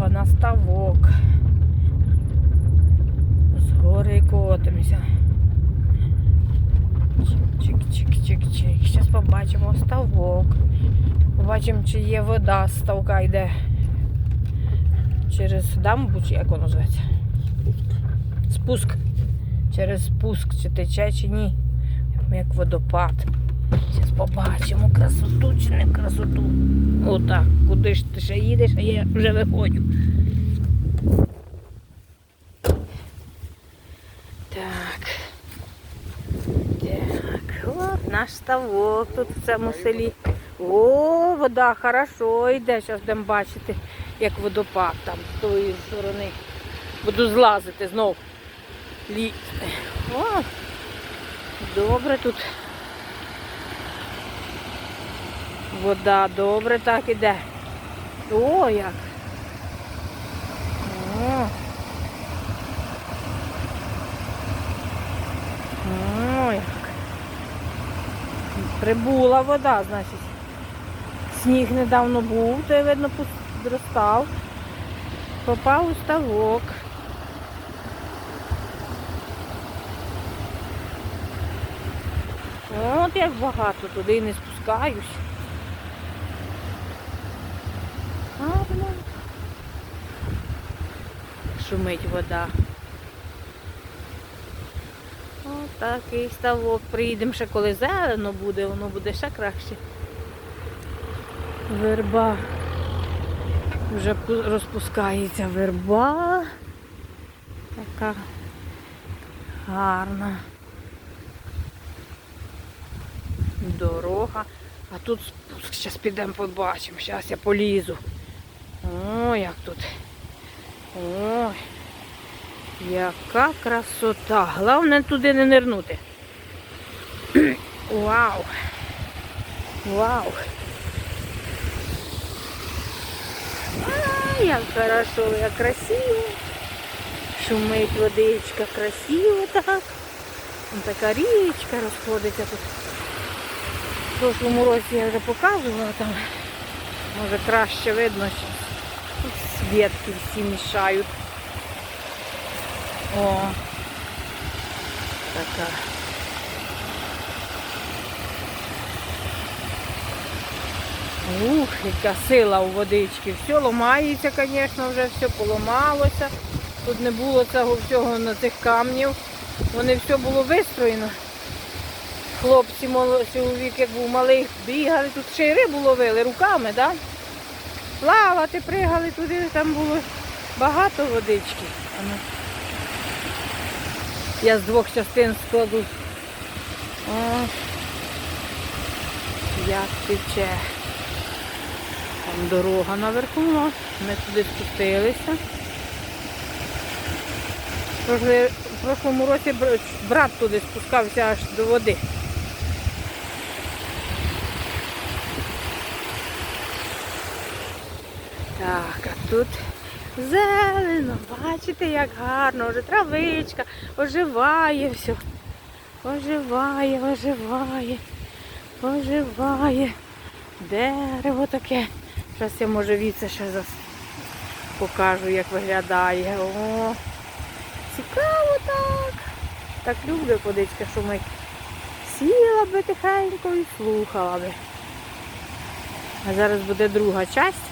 дорога на ставок. З гори котимося. Чик-чик-чик-чик. Зараз побачимо ставок. Побачимо, чи є вода з ставка йде. Через дамбу, чи як воно зветься? Спуск. Через спуск, чи тече, чи ні. Як водопад. Зараз побачимо красоту чи не красоту. Отак. Куди ж ти ще їдеш, а я вже виходжу. Так. Так, от наш ставок тут в цьому селі. О, вода хорошо йде. Зараз будемо бачити, як водопад там з тої сторони. Буду злазити знов. Лі... О, добре тут. Вода добре так іде. О, як. О. Як. Прибула вода, значить. Сніг недавно був, то я, видно, підростав. Попав у ставок. От як багато туди не спускаюсь. Гарно. Шумить вода. Ось такий ставок. Приїдемо ще коли зелено буде, воно буде ще краще. Верба. Вже розпускається верба. Така гарна. Дорога. А тут спуск. Зараз підемо побачимо. Зараз я полізу. О, як тут. Ой. Яка красота. Головне туди не нирнути. Вау. Вау. А, як хорошо, як красиво. Шумить водичка, красиво так. Вон така річка розходиться тут. В прошлому році я вже показувала там. Може краще видно, що тут свідки всі мішають. О, така. Ух, яка сила у водички. Все ламається, звісно, вже все поламалося. Тут не було цього всього на цих камнів. Вони все було вистроєно. Хлопці, чоловік, як був малий, бігали, тут ще й рибу ловили руками, так? Плавати, пригали туди, там було багато водички. Ну. Я з двох частин складу. О, як тече. Там дорога наверху, ми туди спустилися. В прошлому році брат туди спускався аж до води. Так, а тут зелено, бачите, як гарно, вже травичка, оживає все. Оживає, оживає, оживає. Дерево таке. Зараз я може віце ще зас... покажу, як виглядає. О, цікаво так. Так люблю водичка шумить. Сіла би тихенько і слухала би. А зараз буде друга часть.